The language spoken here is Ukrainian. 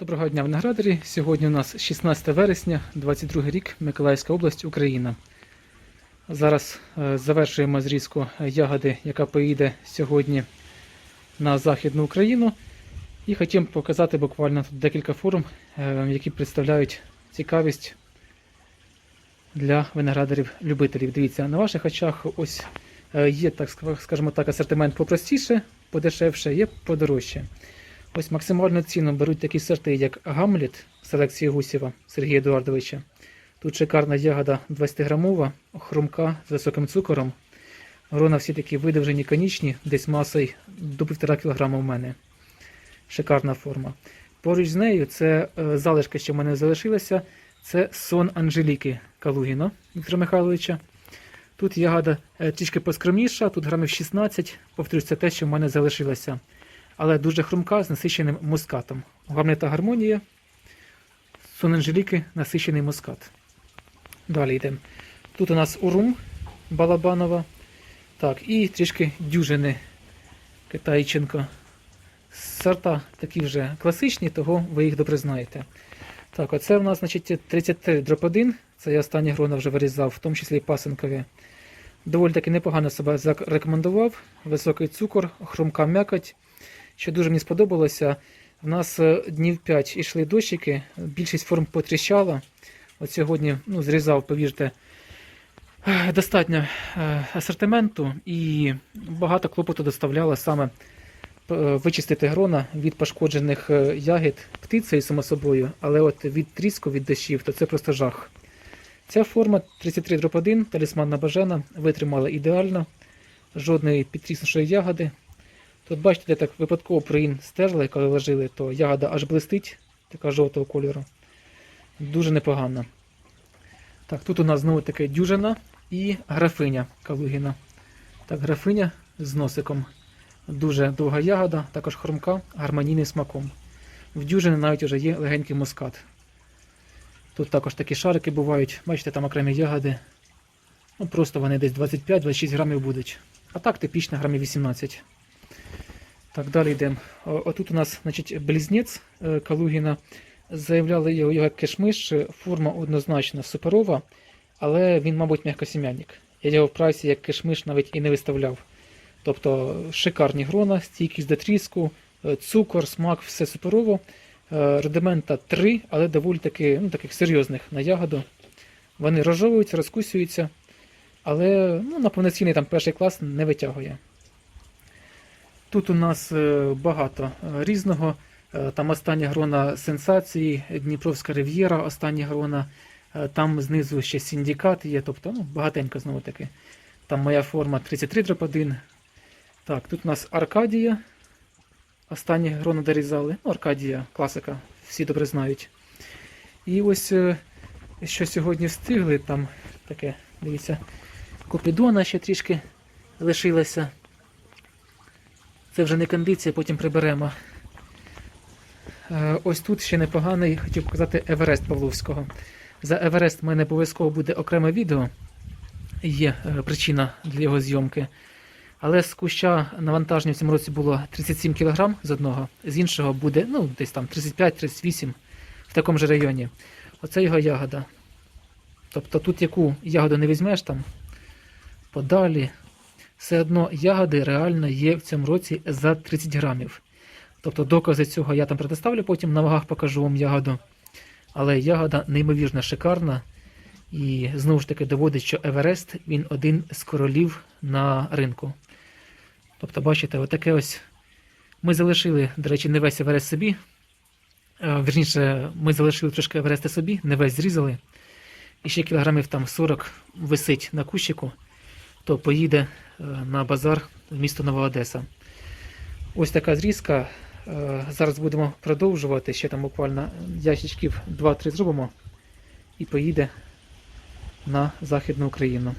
Доброго дня, виноградарі. Сьогодні у нас 16 вересня, 22 рік, Миколаївська область, Україна. Зараз е, завершуємо зрізку ягоди, яка поїде сьогодні на Західну Україну. І хотів показати буквально тут декілька форм, е, які представляють цікавість для виноградарів-любителів. Дивіться, на ваших очах ось е, є, так скажімо так, асортимент попростіше, подешевше, є подорожче. Ось максимальну ціну беруть такі сорти, як Гамліт селекції Гусєва Сергія Едуардовича. Тут шикарна ягода 20-грамова, хрумка з високим цукором. Грона всі такі видовжені конічні, десь масою до 1,5 кг у мене. Шикарна форма. Поруч з нею це е, залишки, що в мене залишилися. Це сон Анжеліки Калугіна Віктора Михайловича. Тут ягода е, трішки поскромніша, тут грамів 16, повторюсь, це те, що в мене залишилося. Але дуже хрумка з насиченим мускатом. Головне гармонія. Сон Анжеліки насичений мускат. Далі йдемо. Тут у нас урум Балабанова. Так, і трішки дюжини Китайченко. Сорта такі вже класичні, того ви їх добре знаєте. Так, оце у нас, значить, 33 дроп 1. Це я останні грона вже вирізав, в тому числі і пасенкові. Доволі таки непогано себе зарекомендував. Високий цукор, хрумка м'якоть. Що дуже мені сподобалося, в нас е, днів 5 ішли дощики, більшість форм потріщала. От сьогодні ну, зрізав, повірте, достатньо е, асортименту і багато клопоту доставляло саме е, вичистити грона від пошкоджених ягід птицею, само собою, але от від тріску, від дощів, то це просто жах. Ця форма 33 дроп 1, талісманна бажана, витримала ідеально, жодної підтріснувшої ягоди. Тут бачите, де так випадково проїн стерли, коли ложили, то ягода аж блистить, така жовтого кольору. Дуже непогано. Так, тут у нас знову таке дюжина і графиня Калугіна. Так, графиня з носиком. Дуже довга ягода, також хрумка, гармонійним смаком. В дюжини навіть вже є легенький мускат. Тут також такі шарики бувають, бачите, там окремі ягоди. Ну, просто вони десь 25-26 грамів будуть. А так типічно грамів 18. Так, далі йдемо. Отут у нас значить, близнець е, Калугіна. Заявляли його, як кишмиш, е, форма однозначно суперова, але він, мабуть, м'якосім'янник. Я його в прайсі як кишмиш навіть і не виставляв. Тобто шикарні грона, стійкість до тріску, е, цукор, смак, все суперово. Рудимента 3, але доволі таки, ну, таких серйозних на ягоду. Вони розжовуються, розкусюються, але ну, на повноцінний там перший клас не витягує. Тут у нас е, багато е, різного. Е, Там остання грона сенсації, Дніпровська рив'єра, остання грона. Там знизу ще синдикат є, тобто ну, багатенько знову таки. Там моя форма 33 дроп 1. Так, тут у нас Аркадія. Останні грона дорізали. Ну, Аркадія, класика, всі добре знають. І ось що сьогодні встигли, там таке, дивіться, Купідона ще трішки лишилося. Це вже не кондиція, потім приберемо. Е, Ось тут ще непоганий, хотів показати Еверест Павловського. За Еверест в мене обов'язково буде окреме відео. Є е, причина для його зйомки. Але з куща навантаження в цьому році було 37 кг з одного, з іншого буде ну, десь там 35-38 в такому ж районі. Оце його ягода. Тобто тут яку ягоду не візьмеш там, подалі, все одно ягоди реально є в цьому році за 30 грамів. Тобто докази цього я там предоставлю, потім на вагах покажу вам ягоду. Але ягода неймовірно шикарна. І знову ж таки доводить, що Еверест він один з королів на ринку. Тобто, бачите, отаке ось. Ми залишили, до речі, не весь Еверест собі. Е, Вірніше, ми залишили трошки Евереста собі, не весь зрізали. І ще кілограмів там 40 висить на кущику, то поїде на базар в місто Нова Одеса. Ось така зрізка. Е, Зараз будемо продовжувати. Ще там буквально ящичків 2-3 зробимо і поїде на Західну Україну.